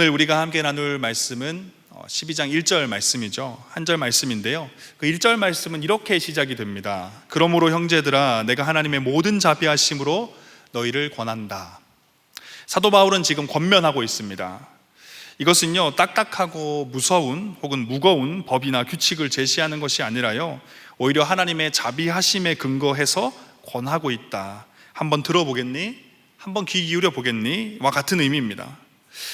오늘 우리가 함께 나눌 말씀은 어, 12장 1절 말씀이죠. 한 절 말씀인데요. 그 1절 말씀은 이렇게 시작이 됩니다. 그러므로 형제들아 내가 하나님의 모든 자비하심으로 너희를 권한다. 사도 바울은 지금 권면하고 있습니다. 이것은요, 딱딱하고 무서운 혹은 무거운 법이나 규칙을 제시하는 것이 아니라요, 오히려 하나님의 자비하심에 근거해서 권하고 있다. 한번 들어보겠니? 한번 귀 기울여 보겠니? 와 같은 의미입니다.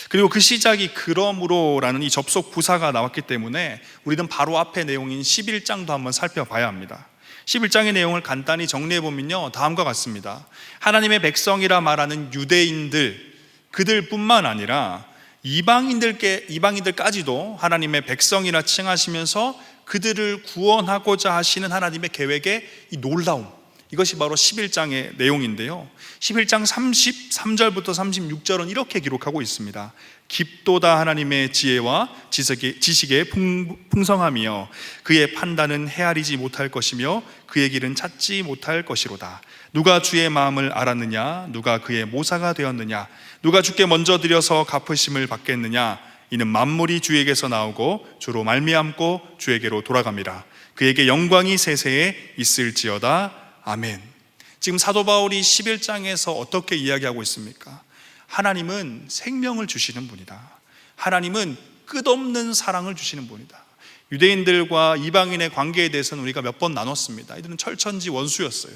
그리고 그 시작이 그러므로라는 이 접속 부사가 나왔기 때문에 우리는 바로 앞에 내용인 11장도 한번 살펴봐야 합니다. 11장의 내용을 간단히 정리해 보면요. 다음과 같습니다. 하나님의 백성이라 말하는 유대인들 그들뿐만 아니라 이방인들께 이방인들까지도 하나님의 백성이라 칭하시면서 그들을 구원하고자 하시는 하나님의 계획의 이 놀라움 이것이 바로 11장의 내용인데요. 11장 33절부터 36절은 이렇게 기록하고 있습니다. 깊도다 하나님의 지혜와 지식의, 지식의 풍, 풍성함이여 그의 판단은 헤아리지 못할 것이며 그의 길은 찾지 못할 것이로다. 누가 주의 마음을 알았느냐? 누가 그의 모사가 되었느냐? 누가 주께 먼저 드려서 갚으심을 받겠느냐? 이는 만물이 주에게서 나오고 주로 말미암고 주에게로 돌아갑니다. 그에게 영광이 세세에 있을지어다. 아멘. 지금 사도 바울이 11장에서 어떻게 이야기하고 있습니까? 하나님은 생명을 주시는 분이다. 하나님은 끝없는 사랑을 주시는 분이다. 유대인들과 이방인의 관계에 대해서는 우리가 몇 번 나눴습니다. 이들은 철천지 원수였어요.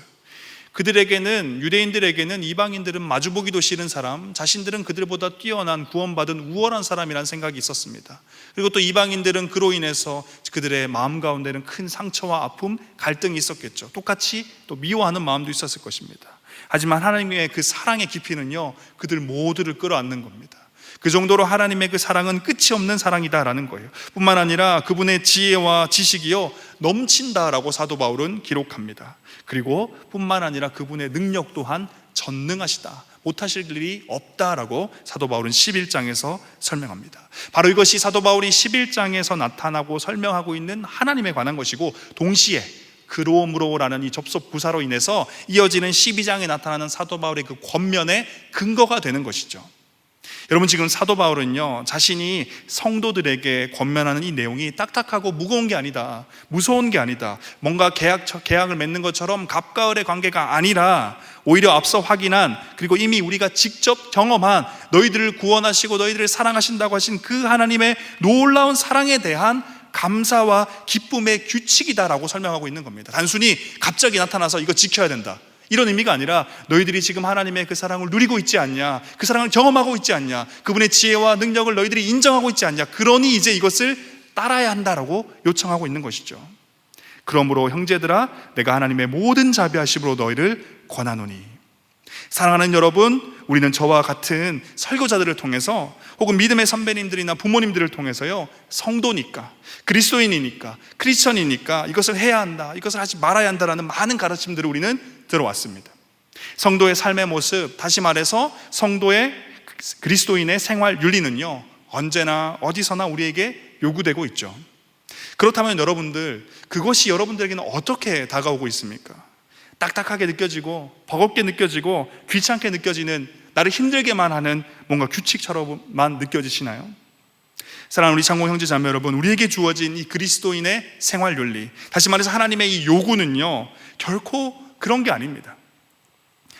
그들에게는 유대인들에게는 이방인들은 마주보기도 싫은 사람, 자신들은 그들보다 뛰어난 구원받은 우월한 사람이라는 생각이 있었습니다. 그리고 또 이방인들은 그로 인해서 그들의 마음 가운데는 큰 상처와 아픔, 갈등이 있었겠죠. 똑같이 또 미워하는 마음도 있었을 것입니다. 하지만 하나님의 그 사랑의 깊이는요, 그들 모두를 끌어안는 겁니다. 그 정도로 하나님의 그 사랑은 끝이 없는 사랑이다라는 거예요. 뿐만 아니라 그분의 지혜와 지식이요 넘친다라고 사도 바울은 기록합니다. 그리고 뿐만 아니라 그분의 능력 또한 전능하시다. 못하실 일이 없다라고 사도 바울은 11장에서 설명합니다. 바로 이것이 사도 바울이 11장에서 나타나고 설명하고 있는 하나님에 관한 것이고 동시에 그로움으로라는 이 접속 부사로 인해서 이어지는 12장에 나타나는 사도 바울의 그 권면의 근거가 되는 것이죠. 여러분 지금 사도 바울은요 자신이 성도들에게 권면하는 이 내용이 딱딱하고 무거운 게 아니다 무서운 게 아니다 뭔가 계약 계약을 맺는 것처럼 갑가을의 관계가 아니라 오히려 앞서 확인한 그리고 이미 우리가 직접 경험한 너희들을 구원하시고 너희들을 사랑하신다고 하신 그 하나님의 놀라운 사랑에 대한 감사와 기쁨의 규칙이다라고 설명하고 있는 겁니다. 단순히 갑자기 나타나서 이거 지켜야 된다. 이런 의미가 아니라 너희들이 지금 하나님의 그 사랑을 누리고 있지 않냐? 그 사랑을 경험하고 있지 않냐? 그분의 지혜와 능력을 너희들이 인정하고 있지 않냐? 그러니 이제 이것을 따라야 한다라고 요청하고 있는 것이죠. 그러므로 형제들아 내가 하나님의 모든 자비하심으로 너희를 권하노니 사랑하는 여러분, 우리는 저와 같은 설교자들을 통해서 혹은 믿음의 선배님들이나 부모님들을 통해서요, 성도니까, 그리스도인이니까, 크리스천이니까 이것을 해야 한다, 이것을 하지 말아야 한다라는 많은 가르침들을 우리는 들어왔습니다. 성도의 삶의 모습, 다시 말해서 성도의 그리스도인의 생활 윤리는요, 언제나 어디서나 우리에게 요구되고 있죠. 그렇다면 여러분들, 그것이 여러분들에게는 어떻게 다가오고 있습니까? 딱딱하게 느껴지고 버겁게 느껴지고 귀찮게 느껴지는 나를 힘들게만 하는 뭔가 규칙처럼만 느껴지시나요? 사랑하는 우리 창고 형제 자매 여러분, 우리에게 주어진 이 그리스도인의 생활 윤리, 다시 말해서 하나님의 이 요구는요, 결코 그런 게 아닙니다.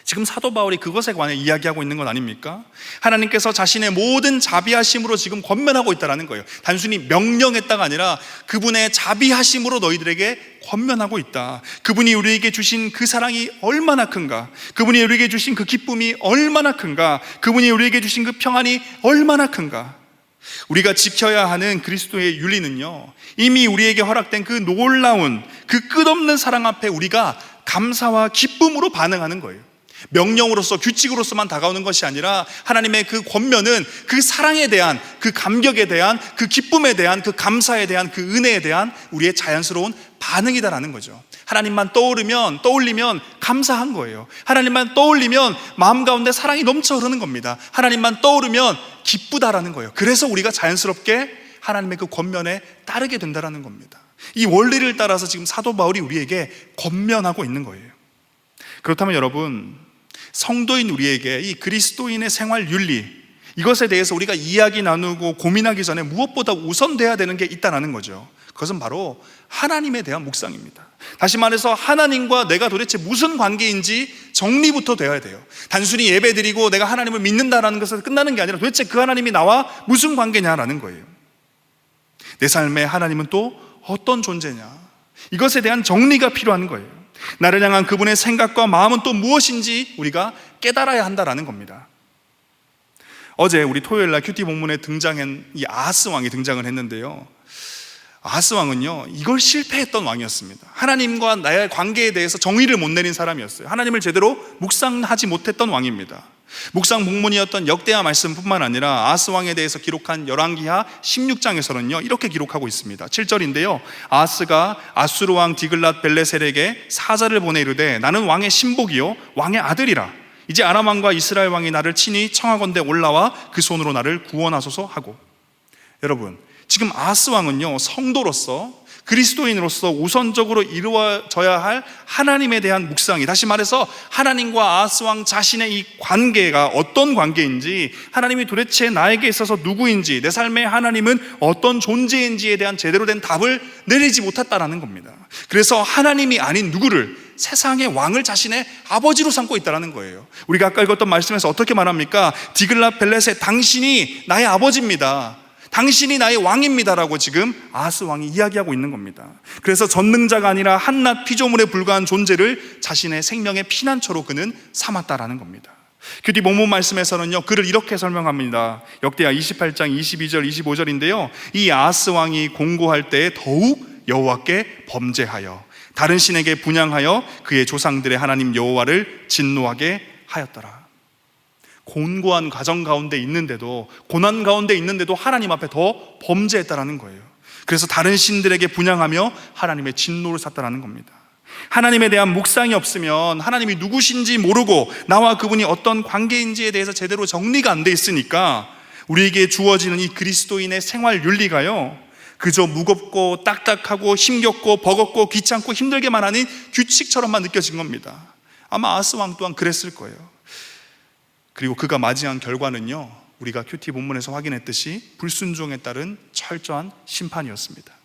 지금 사도 바울이 그것에 관해 이야기하고 있는 건 아닙니까? 하나님께서 자신의 모든 자비하심으로 지금 권면하고 있다는 거예요. 단순히 명령했다가 아니라 그분의 자비하심으로 너희들에게 권면하고 있다. 그분이 우리에게 주신 그 사랑이 얼마나 큰가? 그분이 우리에게 주신 그 기쁨이 얼마나 큰가? 그분이 우리에게 주신 그 평안이 얼마나 큰가? 우리가 지켜야 하는 그리스도의 윤리는요, 이미 우리에게 허락된 그 놀라운 그 끝없는 사랑 앞에 우리가 감사와 기쁨으로 반응하는 거예요. 명령으로서 규칙으로서만 다가오는 것이 아니라 하나님의 그 권면은 그 사랑에 대한 그 감격에 대한 그 기쁨에 대한 그 감사에 대한 그 은혜에 대한 우리의 자연스러운 반응이다라는 거죠. 하나님만 떠오르면 떠올리면 감사한 거예요. 하나님만 떠올리면 마음 가운데 사랑이 넘쳐 흐르는 겁니다. 하나님만 떠오르면 기쁘다라는 거예요. 그래서 우리가 자연스럽게 하나님의 그 권면에 따르게 된다라는 겁니다. 이 원리를 따라서 지금 사도 바울이 우리에게 권면하고 있는 거예요. 그렇다면 여러분 성도인 우리에게 이 그리스도인의 생활 윤리, 이것에 대해서 우리가 이야기 나누고 고민하기 전에 무엇보다 우선돼야 되는 게 있다는 거죠. 그것은 바로 하나님에 대한 묵상입니다. 다시 말해서 하나님과 내가 도대체 무슨 관계인지 정리부터 되어야 돼요. 단순히 예배 드리고 내가 하나님을 믿는다라는 것에서 끝나는 게 아니라 도대체 그 하나님이 나와 무슨 관계냐라는 거예요. 내 삶에 하나님은 또 어떤 존재냐? 이것에 대한 정리가 필요한 거예요. 나를 향한 그분의 생각과 마음은 또 무엇인지 우리가 깨달아야 한다라는 겁니다. 어제 우리 토요일 날 큐티 본문에 등장한 이 아하스 왕이 등장을 했는데요. 아하스 왕은요, 이걸 실패했던 왕이었습니다. 하나님과 나의 관계에 대해서 정의를 못 내린 사람이었어요. 하나님을 제대로 묵상하지 못했던 왕입니다. 묵상 복문이었던 역대하 말씀뿐만 아니라 아하스 왕에 대해서 기록한 열왕기하 16장에서는요, 이렇게 기록하고 있습니다. 7절인데요. 아하스가 아수르 왕 디글랏 벨레셀에게 사자를 보내 이르되 나는 왕의 신복이요 왕의 아들이라. 이제 아람 왕과 이스라엘 왕이 나를 친히 청하건대 올라와 그 손으로 나를 구원하소서 하고 여러분 지금 아스 왕은요 성도로서 그리스도인으로서 우선적으로 이루어져야 할 하나님에 대한 묵상이 다시 말해서 하나님과 아스 왕 자신의 이 관계가 어떤 관계인지 하나님이 도대체 나에게 있어서 누구인지 내 삶의 하나님은 어떤 존재인지에 대한 제대로 된 답을 내리지 못했다라는 겁니다. 그래서 하나님이 아닌 누구를 세상의 왕을 자신의 아버지로 삼고 있다는 거예요. 우리가 아까 읽었던 말씀에서 어떻게 말합니까? 디글라 벨렛의 당신이 나의 아버지입니다. 당신이 나의 왕입니다라고 지금 아스 왕이 이야기하고 있는 겁니다. 그래서 전능자가 아니라 한낱 피조물에 불과한 존재를 자신의 생명의 피난처로 그는 삼았다라는 겁니다. 큐티 본문 말씀에서는요, 그를 이렇게 설명합니다. 역대하 28장 22절, 25절인데요. 이 아스 왕이 공고할 때 더욱 여호와께 범죄하여 다른 신에게 분양하여 그의 조상들의 하나님 여호와를 진노하게 하였더라. 곤고한 가정 가운데 있는데도 고난 가운데 있는데도 하나님 앞에 더 범죄했다라는 거예요. 그래서 다른 신들에게 분양하며 하나님의 진노를 샀다라는 겁니다. 하나님에 대한 묵상이 없으면 하나님이 누구신지 모르고 나와 그분이 어떤 관계인지에 대해서 제대로 정리가 안 돼 있으니까 우리에게 주어지는 이 그리스도인의 생활 윤리가요. 그저 무겁고 딱딱하고 힘겹고 버겁고 귀찮고 힘들게만 하는 규칙처럼만 느껴진 겁니다. 아마 아스 왕 또한 그랬을 거예요. 그리고 그가 맞이한 결과는요, 우리가 큐티 본문에서 확인했듯이 불순종에 따른 철저한 심판이었습니다.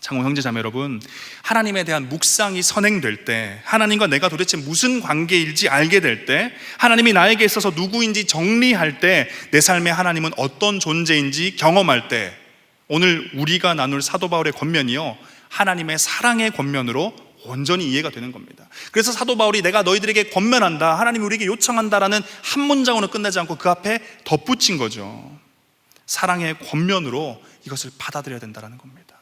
장호 형제 자매 여러분, 하나님에 대한 묵상이 선행될 때, 하나님과 내가 도대체 무슨 관계일지 알게 될 때, 하나님이 나에게 있어서 누구인지 정리할 때, 내 삶에 하나님은 어떤 존재인지 경험할 때, 오늘 우리가 나눌 사도 바울의 권면이요, 하나님의 사랑의 권면으로 온전히 이해가 되는 겁니다. 그래서 사도 바울이 내가 너희들에게 권면한다, 하나님이 우리에게 요청한다라는 한 문장으로 끝나지 않고 그 앞에 덧붙인 거죠. 사랑의 권면으로 이것을 받아들여야 된다는 겁니다.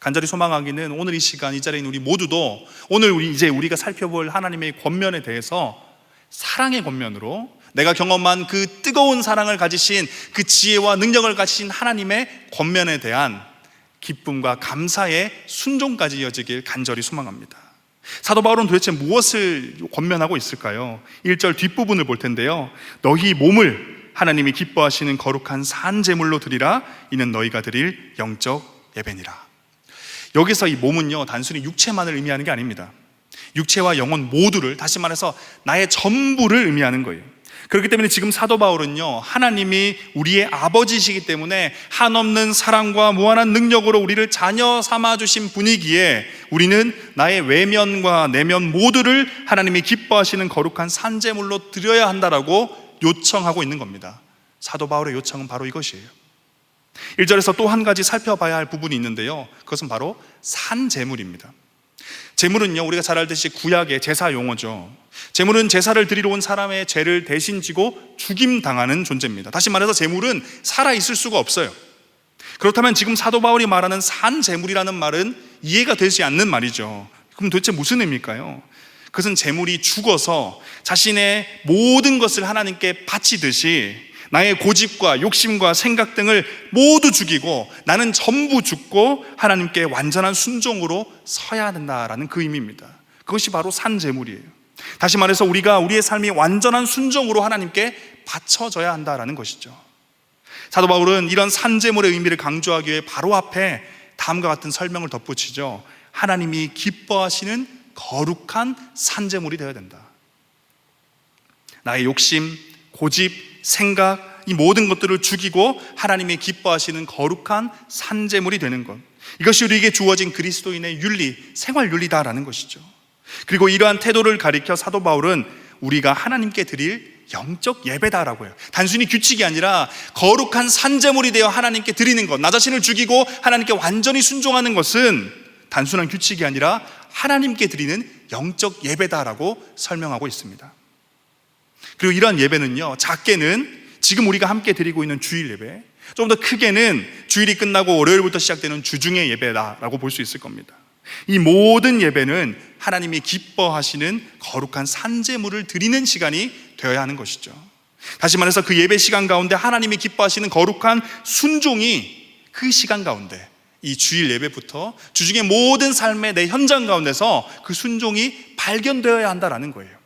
간절히 소망하기는 오늘 이 시간 이 있는 우리 모두도 오늘 우리 이제 우리가 살펴볼 하나님의 권면에 대해서 사랑의 권면으로 내가 경험한 그 뜨거운 사랑을 가지신 그 지혜와 능력을 가지신 하나님의 권면에 대한 기쁨과 감사의 순종까지 이어지길 간절히 소망합니다. 사도 바울은 도대체 무엇을 권면하고 있을까요? 1절 뒷부분을 볼 텐데요. 너희 몸을 하나님이 기뻐하시는 거룩한 산 제물로 드리라 이는 너희가 드릴 영적 예배니라. 여기서 이 몸은요, 단순히 육체만을 의미하는 게 아닙니다. 육체와 영혼 모두를, 다시 말해서 나의 전부를 의미하는 거예요. 그렇기 때문에 지금 사도 바울은요, 하나님이 우리의 아버지시기 때문에 한없는 사랑과 무한한 능력으로 우리를 자녀 삼아주신 분이기에 우리는 나의 외면과 내면 모두를 하나님이 기뻐하시는 거룩한 산재물로 드려야 한다라고 요청하고 있는 겁니다. 사도 바울의 요청은 바로 이것이에요. 1절에서 또 한 가지 살펴봐야 할 부분이 있는데요. 그것은 바로 산재물입니다. 재물은요, 우리가 잘 알듯이 구약의 제사 용어죠. 재물은 제사를 드리러 온 사람의 죄를 대신 지고 죽임 당하는 존재입니다. 다시 말해서 재물은 살아 있을 수가 없어요. 그렇다면 지금 사도 바울이 말하는 산 재물이라는 말은 이해가 되지 않는 말이죠. 그럼 도대체 무슨 의미일까요? 그것은 재물이 죽어서 자신의 모든 것을 하나님께 바치듯이 나의 고집과 욕심과 생각 등을 모두 죽이고 나는 전부 죽고 하나님께 완전한 순종으로 서야 된다라는 그 의미입니다. 그것이 바로 산 재물이에요. 다시 말해서 우리가 우리의 삶이 완전한 순종으로 하나님께 바쳐져야 한다라는 것이죠. 사도 바울은 이런 산재물의 의미를 강조하기 위해 바로 앞에 다음과 같은 설명을 덧붙이죠. 하나님이 기뻐하시는 거룩한 산재물이 되어야 된다. 나의 욕심, 고집, 생각, 이 모든 것들을 죽이고 하나님이 기뻐하시는 거룩한 산재물이 되는 것. 이것이 우리에게 주어진 그리스도인의 윤리, 생활 윤리다라는 것이죠. 그리고 이러한 태도를 가리켜 사도 바울은 우리가 하나님께 드릴 영적 예배다라고 해요. 단순히 규칙이 아니라 거룩한 산재물이 되어 하나님께 드리는 것, 나 자신을 죽이고 하나님께 완전히 순종하는 것은 단순한 규칙이 아니라 하나님께 드리는 영적 예배다라고 설명하고 있습니다. 그리고 이러한 예배는요, 작게는 지금 우리가 함께 드리고 있는 주일 예배, 좀 더 크게는 주일이 끝나고 월요일부터 시작되는 주중의 예배다라고 볼 수 있을 겁니다. 이 모든 예배는 하나님이 기뻐하시는 거룩한 산재물을 드리는 시간이 되어야 하는 것이죠. 다시 말해서 그 예배 시간 가운데 하나님이 기뻐하시는 거룩한 순종이 그 시간 가운데 이 주일 예배부터 주중의 모든 삶의 내 현장 가운데서 그 순종이 발견되어야 한다라는 거예요.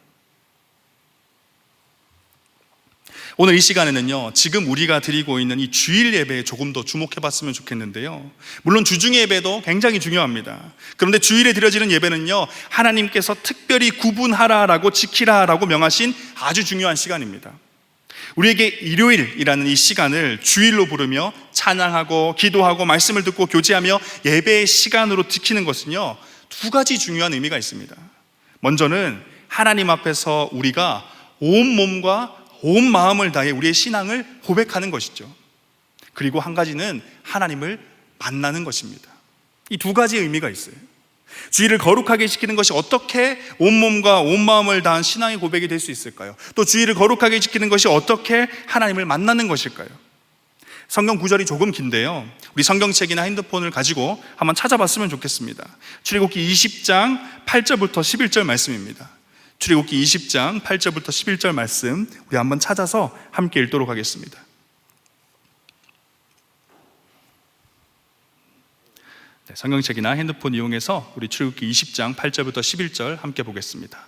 오늘 이 시간에는요, 지금 우리가 드리고 있는 이 주일 예배에 조금 더 주목해 봤으면 좋겠는데요. 물론 주중의 예배도 굉장히 중요합니다. 그런데 주일에 드려지는 예배는요, 하나님께서 특별히 구분하라라고 지키라라고 명하신 아주 중요한 시간입니다. 우리에게 일요일이라는 이 시간을 주일로 부르며 찬양하고 기도하고 말씀을 듣고 교제하며 예배의 시간으로 지키는 것은요, 두 가지 중요한 의미가 있습니다. 먼저는 하나님 앞에서 우리가 온 몸과 온 마음을 다해 우리의 신앙을 고백하는 것이죠. 그리고 한 가지는 하나님을 만나는 것입니다. 이 두 가지 의미가 있어요. 주의를 거룩하게 지키는 것이 어떻게 온몸과 온 마음을 다한 신앙의 고백이 될 수 있을까요? 또 주의를 거룩하게 지키는 것이 어떻게 하나님을 만나는 것일까요? 성경 구절이 조금 긴데요. 우리 성경책이나 핸드폰을 가지고 한번 찾아봤으면 좋겠습니다. 출애굽기 20장 8절부터 11절 말씀입니다. 출애굽기 20장 8절부터 11절 말씀 우리 한번 찾아서 함께 읽도록 하겠습니다. 네, 성경책이나 핸드폰 이용해서 우리 출애굽기 20장 8절부터 11절 함께 보겠습니다.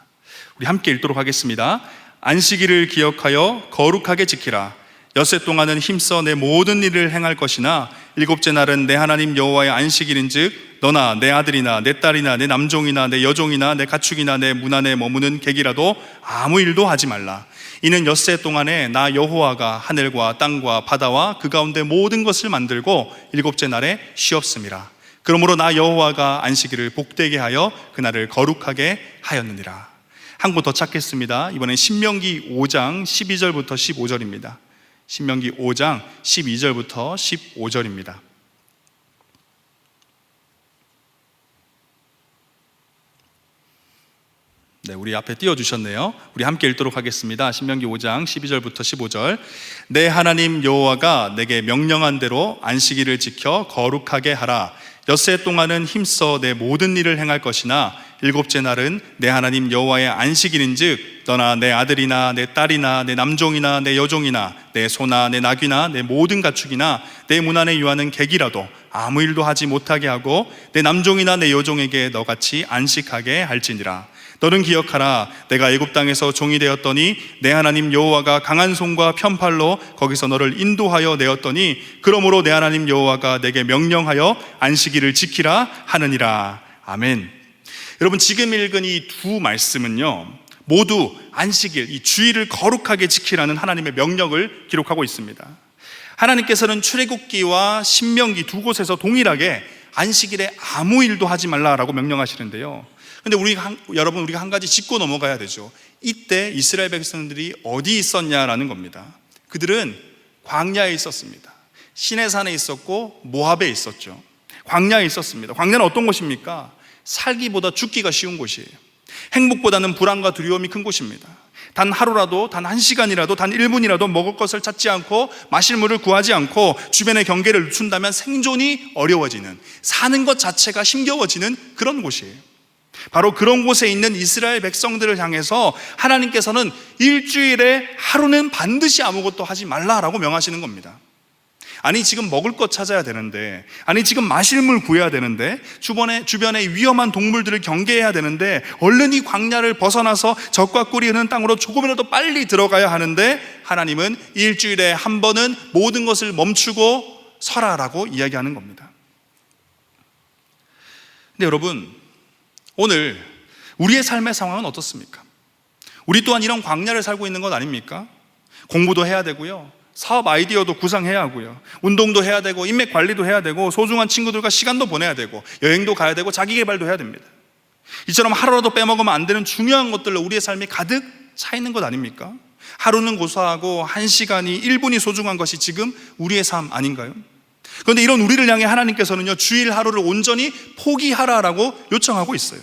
우리 함께 읽도록 하겠습니다. 안식일을 기억하여 거룩하게 지키라. 엿새 동안은 힘써 내 모든 일을 행할 것이나 일곱째 날은 내 하나님 여호와의 안식일인즉 너나 내 아들이나 내 딸이나 내 남종이나 내 여종이나 내 가축이나 내 문 안에 머무는 객이라도 아무 일도 하지 말라. 이는 엿새 동안에 나 여호와가 하늘과 땅과 바다와 그 가운데 모든 것을 만들고 일곱째 날에 쉬었음이라. 그러므로 나 여호와가 안식일을 복되게 하여 그날을 거룩하게 하였느니라. 한번더 찾겠습니다. 이번엔 신명기 5장 12절부터 15절입니다. 신명기 5장 12절부터 15절입니다. 네, 우리 앞에 띄워 주셨네요. 우리 함께 읽도록 하겠습니다. 신명기 5장 12절부터 15절. 내 하나님 여호와가 내게 명령한 대로 안식일을 지켜 거룩하게 하라. 엿새 동안은 힘써 내 모든 일을 행할 것이나 일곱째 날은 내 하나님 여호와의 안식일인즉 너나 내 아들이나 내 딸이나 내 남종이나 내 여종이나 내 소나 내 나귀나 내 모든 가축이나 내 문 안에 유하는 객이라도 아무 일도 하지 못하게 하고 내 남종이나 내 여종에게 너같이 안식하게 할지니라 너는 기억하라 내가 애굽 땅에서 종이 되었더니 내 하나님 여호와가 강한 손과 편팔로 거기서 너를 인도하여 내었더니 그러므로 내 하나님 여호와가 내게 명령하여 안식일을 지키라 하느니라 아멘. 여러분 지금 읽은 이 두 말씀은요 모두 안식일 이 주일을 거룩하게 지키라는 하나님의 명령을 기록하고 있습니다. 하나님께서는 출애굽기와 신명기 두 곳에서 동일하게 안식일에 아무 일도 하지 말라라고 명령하시는데요. 근데 우리 한, 여러분 우리가 한 가지 짚고 넘어가야 되죠. 이때 이스라엘 백성들이 어디 있었냐라는 겁니다. 그들은 광야에 있었습니다. 시내산에 있었고 모압에 있었죠. 광야에 있었습니다. 광야는 어떤 곳입니까? 살기보다 죽기가 쉬운 곳이에요. 행복보다는 불안과 두려움이 큰 곳입니다. 단 하루라도, 단 한 시간이라도, 단 1분이라도 먹을 것을 찾지 않고 마실 물을 구하지 않고 주변의 경계를 늦춘다면 생존이 어려워지는, 사는 것 자체가 힘겨워지는 그런 곳이에요. 바로 그런 곳에 있는 이스라엘 백성들을 향해서 하나님께서는 일주일에 하루는 반드시 아무것도 하지 말라라고 명하시는 겁니다. 아니 지금 먹을 것 찾아야 되는데 아니 지금 마실 물 구해야 되는데 주변에 주변에 위험한 동물들을 경계해야 되는데 얼른 이 광야를 벗어나서 적과 꿀이 흐는 땅으로 조금이라도 빨리 들어가야 하는데 하나님은 일주일에 한 번은 모든 것을 멈추고 서라라고 이야기하는 겁니다. 근데 여러분 오늘 우리의 삶의 상황은 어떻습니까? 우리 또한 이런 광야를 살고 있는 것 아닙니까? 공부도 해야 되고요. 사업 아이디어도 구상해야 하고요. 운동도 해야 되고 인맥 관리도 해야 되고 소중한 친구들과 시간도 보내야 되고 여행도 가야 되고 자기 개발도 해야 됩니다. 이처럼 하루라도 빼먹으면 안 되는 중요한 것들로 우리의 삶이 가득 차 있는 것 아닙니까? 하루는 고사하고 한 시간이 1분이 소중한 것이 지금 우리의 삶 아닌가요? 그런데 이런 우리를 향해 하나님께서는요, 주일 하루를 온전히 포기하라라고 요청하고 있어요.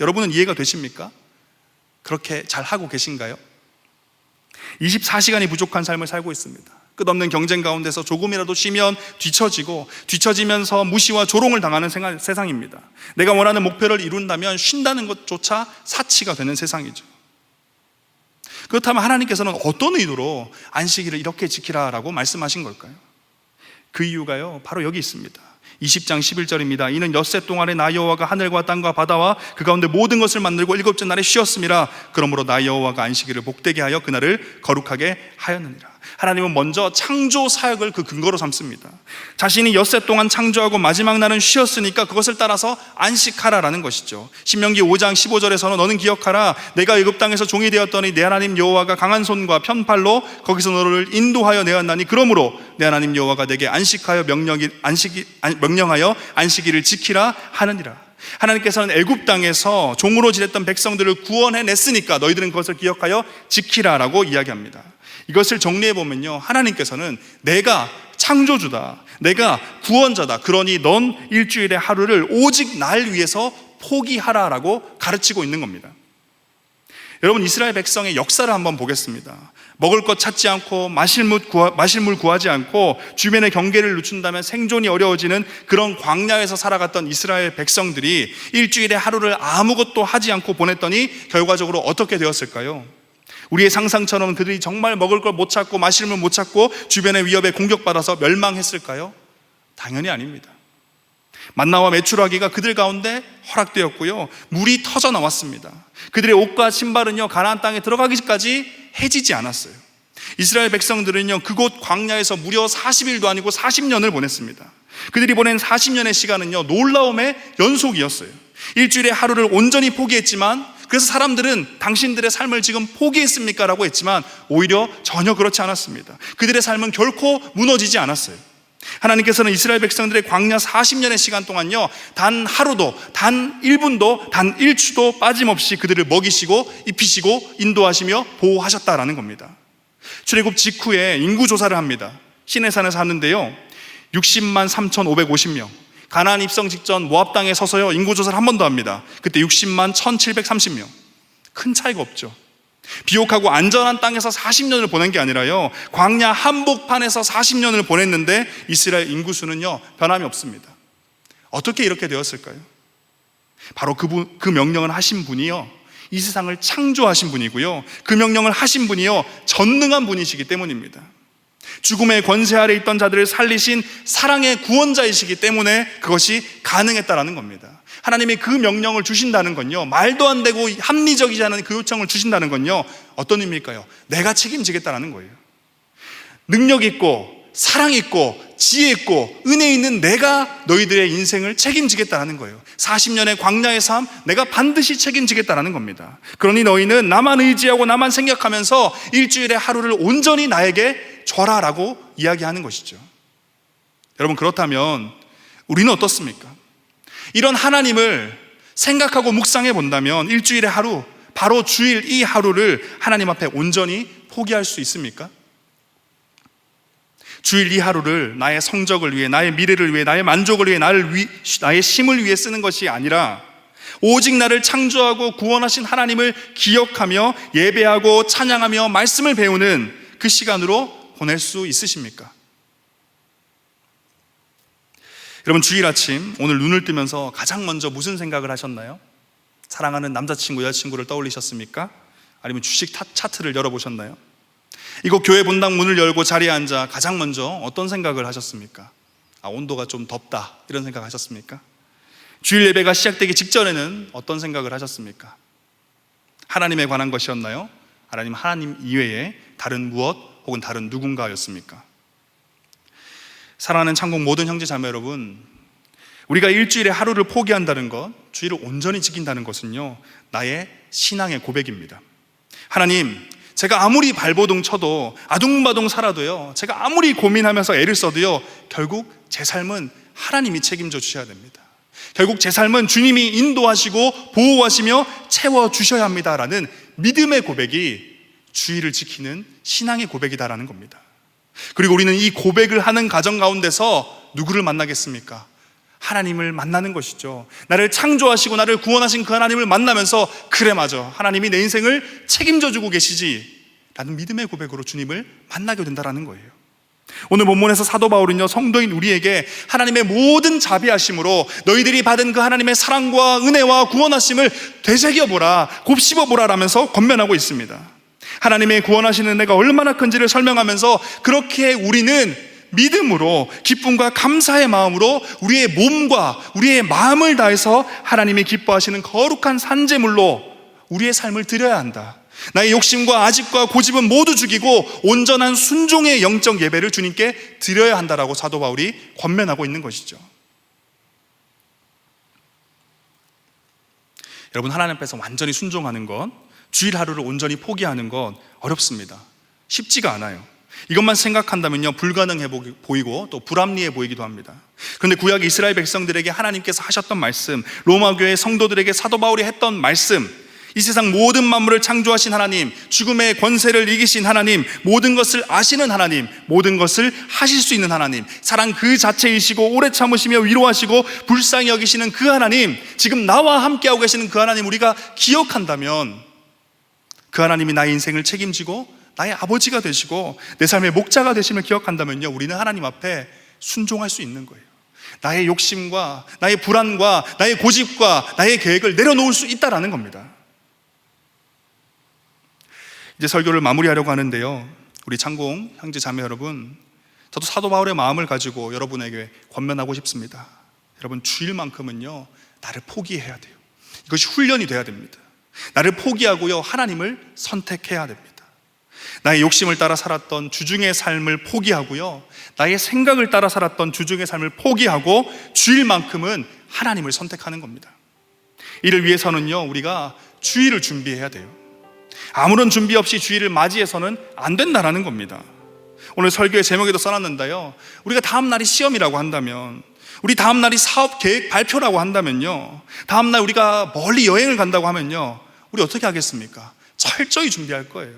여러분은 이해가 되십니까? 그렇게 잘 하고 계신가요? 24시간이 부족한 삶을 살고 있습니다. 끝없는 경쟁 가운데서 조금이라도 쉬면 뒤처지고 뒤처지면서 무시와 조롱을 당하는 세상입니다. 내가 원하는 목표를 이룬다면 쉰다는 것조차 사치가 되는 세상이죠. 그렇다면 하나님께서는 어떤 의도로 안식일을 이렇게 지키라라고 말씀하신 걸까요? 그 이유가요, 바로 여기 있습니다. 20장 11절입니다. 이는 엿새 동안에 나 여호와가 하늘과 땅과 바다와 그 가운데 모든 것을 만들고 일곱째 날에 쉬었음이라. 그러므로 나 여호와가 안식일을 복되게 하여 그날을 거룩하게 하였느니라. 하나님은 먼저 창조 사역을 그 근거로 삼습니다. 자신이 엿새 동안 창조하고 마지막 날은 쉬었으니까 그것을 따라서 안식하라라는 것이죠. 신명기 5장 15절에서는 너는 기억하라 내가 애굽 땅에서 종이 되었더니 내 하나님 여호와가 강한 손과 편팔로 거기서 너를 인도하여 내었나니 그러므로 내 하나님 여호와가 내게 안식하여 명령이 안식이 안- 명령하여 안식일을 지키라 하느니라. 하나님께서는 애굽 땅에서 종으로 지냈던 백성들을 구원해 냈으니까 너희들은 그것을 기억하여 지키라라고 이야기합니다. 이것을 정리해 보면요. 하나님께서는 내가 창조주다. 내가 구원자다. 그러니 넌 일주일의 하루를 오직 날 위해서 포기하라라고 가르치고 있는 겁니다. 여러분 이스라엘 백성의 역사를 한번 보겠습니다. 먹을 것 찾지 않고 마실 물, 구하지 않고 주변의 경계를 늦춘다면 생존이 어려워지는 그런 광야에서 살아갔던 이스라엘 백성들이 일주일에 하루를 아무것도 하지 않고 보냈더니 결과적으로 어떻게 되었을까요? 우리의 상상처럼 그들이 정말 먹을 걸 못 찾고 마실 물 못 찾고 주변의 위협에 공격받아서 멸망했을까요? 당연히 아닙니다. 만나와 메추라기가 그들 가운데 허락되었고요. 물이 터져 나왔습니다. 그들의 옷과 신발은요, 가나안 땅에 들어가기까지 해지지 않았어요. 이스라엘 백성들은요, 그곳 광야에서 무려 40일도 아니고 40년을 보냈습니다. 그들이 보낸 40년의 시간은요, 놀라움의 연속이었어요. 일주일에 하루를 온전히 포기했지만, 그래서 사람들은 당신들의 삶을 지금 포기했습니까? 라고 했지만, 오히려 전혀 그렇지 않았습니다. 그들의 삶은 결코 무너지지 않았어요. 하나님께서는 이스라엘 백성들의 광야 40년의 시간 동안요, 단 하루도, 단 1분도, 단 1추도 빠짐없이 그들을 먹이시고, 입히시고, 인도하시며 보호하셨다라는 겁니다. 출애굽 직후에 인구 조사를 합니다. 시내산에 사는데요, 60만 3,550명. 가나안 입성 직전 모압 땅에 서서요 인구 조사를 한번더 합니다. 그때 60만 1,730명. 큰 차이가 없죠. 비옥하고 안전한 땅에서 40년을 보낸 게 아니라요. 광야 한복판에서 40년을 보냈는데 이스라엘 인구 수는요. 변함이 없습니다. 어떻게 이렇게 되었을까요? 바로 그, 그 명령을 하신 분이요. 이 세상을 창조하신 분이고요. 그 명령을 하신 분이요. 전능한 분이시기 때문입니다. 죽음의 권세 아래 있던 자들을 살리신 사랑의 구원자이시기 때문에 그것이 가능했다라는 겁니다. 하나님이 그 명령을 주신다는 건요, 말도 안 되고 합리적이지 않은 그 요청을 주신다는 건요, 어떤 의미일까요? 내가 책임지겠다라는 거예요. 능력 있고, 사랑 있고, 지혜 있고, 은혜 있는 내가 너희들의 인생을 책임지겠다라는 거예요. 40년의 광야의 삶, 내가 반드시 책임지겠다라는 겁니다. 그러니 너희는 나만 의지하고 나만 생각하면서 일주일의 하루를 온전히 나에게 줘라라고 이야기하는 것이죠. 여러분, 그렇다면 우리는 어떻습니까? 이런 하나님을 생각하고 묵상해 본다면 일주일의 하루, 바로 주일 이 하루를 하나님 앞에 온전히 포기할 수 있습니까? 주일 이 하루를 나의 성적을 위해, 나의 미래를 위해, 나의 만족을 위해, 나를 위, 나의 심을 위해 쓰는 것이 아니라 오직 나를 창조하고 구원하신 하나님을 기억하며 예배하고 찬양하며 말씀을 배우는 그 시간으로 보낼 수 있으십니까? 여러분 주일 아침 오늘 눈을 뜨면서 가장 먼저 무슨 생각을 하셨나요? 사랑하는 남자친구, 여자친구를 떠올리셨습니까? 아니면 주식 차트를 열어보셨나요? 이곳 교회 본당 문을 열고 자리에 앉아 가장 먼저 어떤 생각을 하셨습니까? 아, 온도가 좀 덥다. 이런 생각 하셨습니까? 주일 예배가 시작되기 직전에는 어떤 생각을 하셨습니까? 하나님에 관한 것이었나요? 하나님 하나님 이외에 다른 무엇 혹은 다른 누군가였습니까? 사랑하는 창공 모든 형제 자매 여러분, 우리가 일주일에 하루를 포기한다는 것, 주일을 온전히 지킨다는 것은요, 나의 신앙의 고백입니다. 하나님, 제가 아무리 발버둥 쳐도 아둥바둥 살아도요. 제가 아무리 고민하면서 애를 써도요. 결국 제 삶은 하나님이 책임져 주셔야 됩니다. 결국 제 삶은 주님이 인도하시고 보호하시며 채워 주셔야 합니다라는 믿음의 고백이 주의를 지키는 신앙의 고백이다라는 겁니다. 그리고 우리는 이 고백을 하는 가정 가운데서 누구를 만나겠습니까? 하나님을 만나는 것이죠. 나를 창조하시고 나를 구원하신 그 하나님을 만나면서 그래 맞아. 하나님이 내 인생을 책임져 주고 계시지. 라는 믿음의 고백으로 주님을 만나게 된다라는 거예요. 오늘 본문에서 사도 바울은요, 성도인 우리에게 하나님의 모든 자비하심으로 너희들이 받은 그 하나님의 사랑과 은혜와 구원하심을 되새겨보라, 곱씹어보라 라면서 권면하고 있습니다. 하나님의 구원하시는 은혜가 얼마나 큰지를 설명하면서 그렇게 우리는 믿음으로 기쁨과 감사의 마음으로 우리의 몸과 우리의 마음을 다해서 하나님이 기뻐하시는 거룩한 산재물로 우리의 삶을 드려야 한다. 나의 욕심과 아집과 고집은 모두 죽이고 온전한 순종의 영적 예배를 주님께 드려야 한다라고 사도 바울이 권면하고 있는 것이죠. 여러분 하나님 앞에서 완전히 순종하는 것, 주일 하루를 온전히 포기하는 건 어렵습니다. 쉽지가 않아요. 이것만 생각한다면요 불가능해 보이고 또 불합리해 보이기도 합니다. 그런데 구약 이스라엘 백성들에게 하나님께서 하셨던 말씀, 로마 교회 성도들에게 사도 바울이 했던 말씀, 이 세상 모든 만물을 창조하신 하나님, 죽음의 권세를 이기신 하나님, 모든 것을 아시는 하나님, 모든 것을 하실 수 있는 하나님, 사랑 그 자체이시고 오래 참으시며 위로하시고 불쌍히 여기시는 그 하나님, 지금 나와 함께하고 계시는 그 하나님 우리가 기억한다면 그 하나님이 나의 인생을 책임지고 나의 아버지가 되시고 내 삶의 목자가 되심을 기억한다면요, 우리는 하나님 앞에 순종할 수 있는 거예요. 나의 욕심과 나의 불안과 나의 고집과 나의 계획을 내려놓을 수 있다라는 겁니다. 이제 설교를 마무리하려고 하는데요. 우리 창공 형제 자매 여러분, 저도 사도 바울의 마음을 가지고 여러분에게 권면하고 싶습니다. 여러분 주일만큼은요 나를 포기해야 돼요. 이것이 훈련이 돼야 됩니다. 나를 포기하고요 하나님을 선택해야 됩니다. 나의 욕심을 따라 살았던 주중의 삶을 포기하고요 나의 생각을 따라 살았던 주중의 삶을 포기하고 주일만큼은 하나님을 선택하는 겁니다. 이를 위해서는요 우리가 주일을 준비해야 돼요. 아무런 준비 없이 주일을 맞이해서는 안 된다라는 겁니다. 오늘 설교의 제목에도 써놨는데요. 우리가 다음 날이 시험이라고 한다면, 우리 다음 날이 사업 계획 발표라고 한다면요. 다음 날 우리가 멀리 여행을 간다고 하면요. 우리 어떻게 하겠습니까? 철저히 준비할 거예요.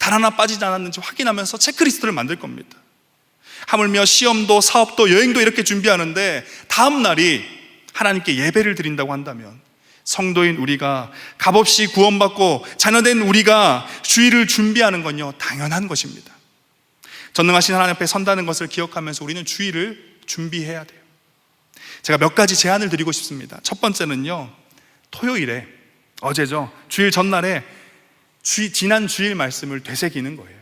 단 하나 빠지지 않았는지 확인하면서 체크리스트를 만들 겁니다. 하물며 시험도 사업도 여행도 이렇게 준비하는데 다음 날이 하나님께 예배를 드린다고 한다면 성도인 우리가 값없이 구원받고 자녀된 우리가 주의를 준비하는 건요 당연한 것입니다. 전능하신 하나님 앞에 선다는 것을 기억하면서 우리는 주의를 준비해야 돼요. 제가 몇 가지 제안을 드리고 싶습니다. 첫 번째는요 토요일에 어제죠 주일 전날에 주, 지난 주일 말씀을 되새기는 거예요.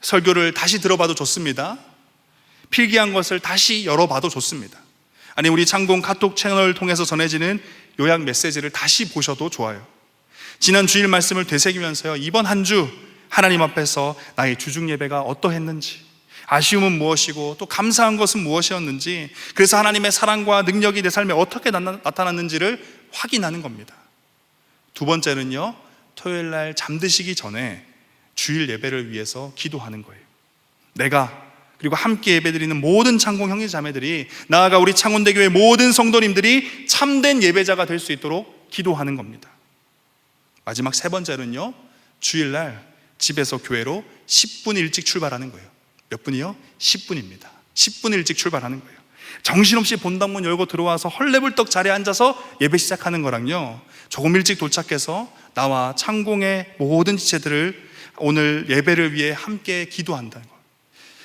설교를 다시 들어봐도 좋습니다. 필기한 것을 다시 열어봐도 좋습니다. 아니 우리 창공 카톡 채널을 통해서 전해지는 요약 메시지를 다시 보셔도 좋아요. 지난 주일 말씀을 되새기면서요. 이번 한 주 하나님 앞에서 나의 주중 예배가 어떠했는지 아쉬움은 무엇이고 또 감사한 것은 무엇이었는지 그래서 하나님의 사랑과 능력이 내 삶에 어떻게 나타났는지를 확인하는 겁니다. 두 번째는요. 토요일 날 잠드시기 전에 주일 예배를 위해서 기도하는 거예요. 내가 그리고 함께 예배드리는 모든 창공 형제 자매들이 나아가 우리 창원대교회 모든 성도님들이 참된 예배자가 될 수 있도록 기도하는 겁니다. 마지막 세 번째는요. 주일날 집에서 교회로 10분 일찍 출발하는 거예요. 몇 분이요? 10분입니다. 10분 일찍 출발하는 거예요. 정신없이 본당문 열고 들어와서 헐레벌떡 자리에 앉아서 예배 시작하는 거랑요. 조금 일찍 도착해서 나와 창공의 모든 지체들을 오늘 예배를 위해 함께 기도한다는 거.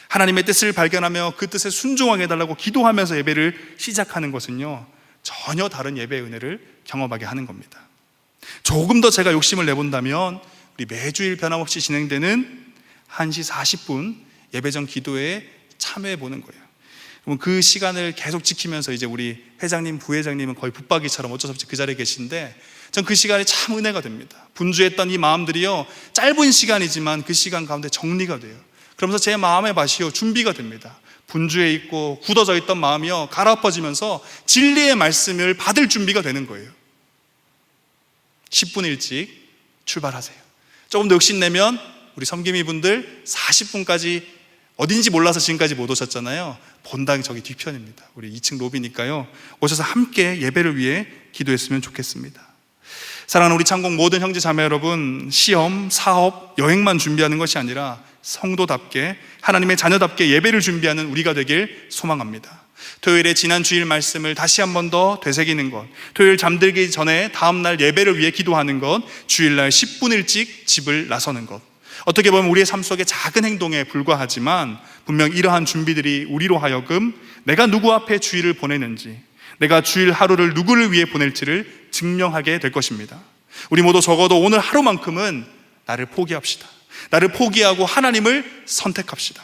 하나님의 뜻을 발견하며 그 뜻에 순종하게 해달라고 기도하면서 예배를 시작하는 것은요, 전혀 다른 예배의 은혜를 경험하게 하는 겁니다. 조금 더 제가 욕심을 내본다면, 우리 매주일 변함없이 진행되는 1시 40분 예배 전 기도에 참여해 보는 거예요. 그 시간을 계속 지키면서 이제 우리 회장님, 부회장님은 거의 붙박이처럼 어쩔 수 없이 그 자리에 계신데, 전 그 시간이 참 은혜가 됩니다. 분주했던 이 마음들이요, 짧은 시간이지만 그 시간 가운데 정리가 돼요. 그러면서 제 마음의 밭이요 준비가 됩니다. 분주해 있고 굳어져 있던 마음이요 가라엎어지면서 진리의 말씀을 받을 준비가 되는 거예요. 10분 일찍 출발하세요. 조금 더 욕심내면 우리 섬김이 분들 40분까지 어딘지 몰라서 지금까지 못 오셨잖아요. 본당이 저기 뒤편입니다. 우리 2층 로비니까요. 오셔서 함께 예배를 위해 기도했으면 좋겠습니다. 사랑하는 우리 창공 모든 형제 자매 여러분, 시험, 사업, 여행만 준비하는 것이 아니라 성도답게 하나님의 자녀답게 예배를 준비하는 우리가 되길 소망합니다. 토요일에 지난 주일 말씀을 다시 한 번 더 되새기는 것, 토요일 잠들기 전에 다음날 예배를 위해 기도하는 것, 주일날 10분 일찍 집을 나서는 것. 어떻게 보면 우리의 삶 속에 작은 행동에 불과하지만 분명 이러한 준비들이 우리로 하여금 내가 누구 앞에 주일을 보내는지, 내가 주일 하루를 누구를 위해 보낼지를 증명하게 될 것입니다. 우리 모두 적어도 오늘 하루만큼은 나를 포기합시다. 나를 포기하고 하나님을 선택합시다.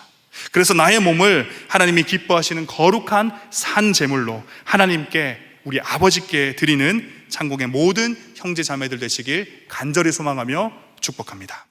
그래서 나의 몸을 하나님이 기뻐하시는 거룩한 산 제물로 하나님께 우리 아버지께 드리는 창공의 모든 형제 자매들 되시길 간절히 소망하며 축복합니다.